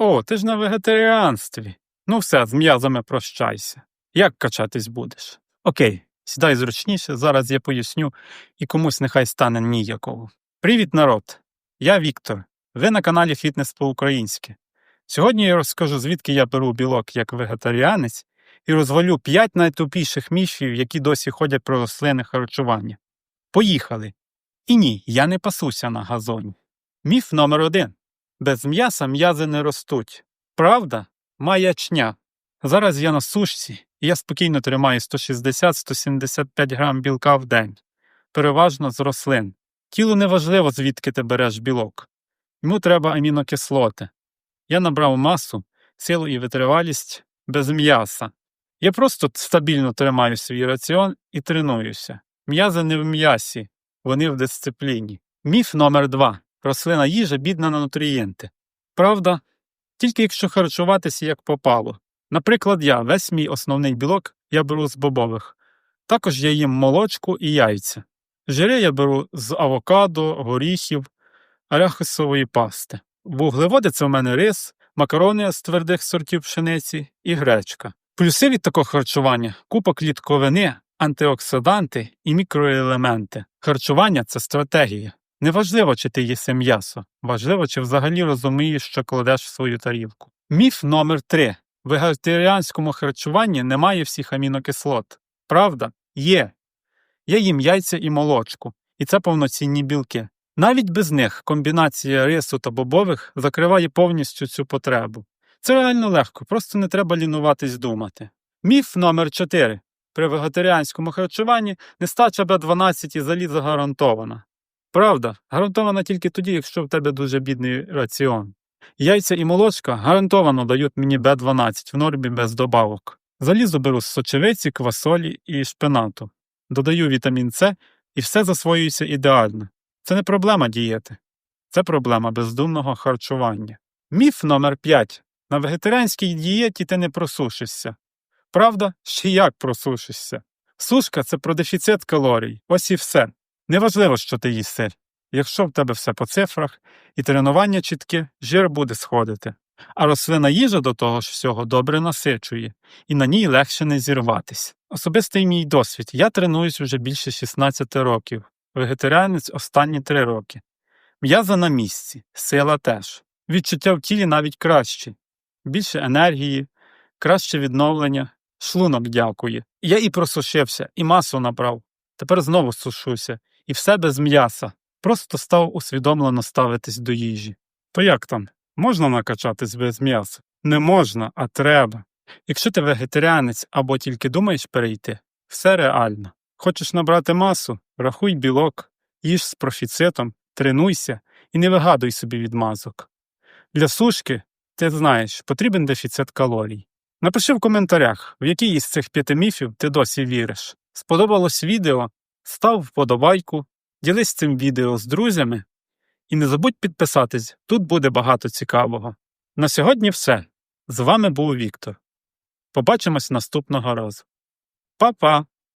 О, ти ж на вегетаріанстві. Ну все, з м'язами прощайся. Як качатись будеш? Окей, сідай зручніше, зараз я поясню, і комусь нехай стане ніяково. Привіт, народ! Я Віктор. Ви на каналі Фітнес по-українськи. Сьогодні я розкажу, звідки я беру білок як вегетаріанець і розвалю 5 найтупіших міфів, які досі ходять про рослинне харчування. Поїхали! І ні, я не пасуся на газоні. Міф номер один. Без м'яса м'язи не ростуть. Правда? Маячня. Зараз я на сушці, і я спокійно тримаю 160-175 грам білка в день, переважно з рослин. Тілу не важливо, звідки ти береш білок. Йому треба амінокислоти. Я набрав масу, силу і витривалість без м'яса. Я просто стабільно тримаю свій раціон і тренуюся. М'язи не в м'ясі, вони в дисципліні. Міф номер два. Рослина їжа бідна на нутрієнти. Правда, тільки якщо харчуватися як попало. Наприклад, я весь мій основний білок я беру з бобових. Також я їм молочку і яйця. Жири я беру з авокадо, горіхів, арахісової пасти. Вуглеводи це в мене рис, макарони з твердих сортів пшениці і гречка. Плюси від такого харчування купа клітковини, антиоксиданти і мікроелементи. Харчування це стратегія. Неважливо, чи ти їси м'ясо, важливо, чи взагалі розумієш, що кладеш в свою тарілку. Міф номер 3 В вегетаріанському харчуванні немає всіх амінокислот. Правда? Є. Я їм яйця і молочку, і це повноцінні білки. Навіть без них комбінація рису та бобових закриває повністю цю потребу. Це реально легко, просто не треба лінуватись думати. Міф номер 4 При вегетаріанському харчуванні нестача Б12 і заліза гарантована. Правда, гарантована тільки тоді, якщо в тебе дуже бідний раціон. Яйця і молочка гарантовано дають мені Б12 в нормі без добавок. Залізо беру з сочевиці, квасолі і шпинату. Додаю вітамін С і все засвоюється ідеально. Це не проблема дієти, це проблема бездумного харчування. Міф номер 5 На вегетаріанській дієті ти не просушишся. Правда, ще як просушишся. Сушка це про дефіцит калорій. Ось і все. Неважливо, що ти їси. Якщо в тебе все по цифрах і тренування чітке, жир буде сходити. А рослина їжа до того ж всього добре насичує, і на ній легше не зірватись. Особистий мій досвід. Я тренуюсь вже більше 16 років, вегетаріанець останні 3 роки. М'яза на місці, сила теж. Відчуття в тілі навіть кращі, більше енергії, краще відновлення, шлунок дякує. Я і просушився, і масу набрав. Тепер знову сушуся, і все без м'яса. Просто став усвідомлено ставитись до їжі. То як там? Можна накачатись без м'яса? Не можна, а треба. Якщо ти вегетаріанець або тільки думаєш перейти, все реально. Хочеш набрати масу, рахуй білок, їж з профіцитом, тренуйся і не вигадуй собі відмазок. Для сушки, ти знаєш, потрібен дефіцит калорій. Напиши в коментарях, в який із цих п'яти міфів ти досі віриш. Сподобалось відео? Став вподобайку, ділись цим відео з друзями і не забудь підписатись, тут буде багато цікавого. На сьогодні все. З вами був Віктор. Побачимось наступного разу. Па-па!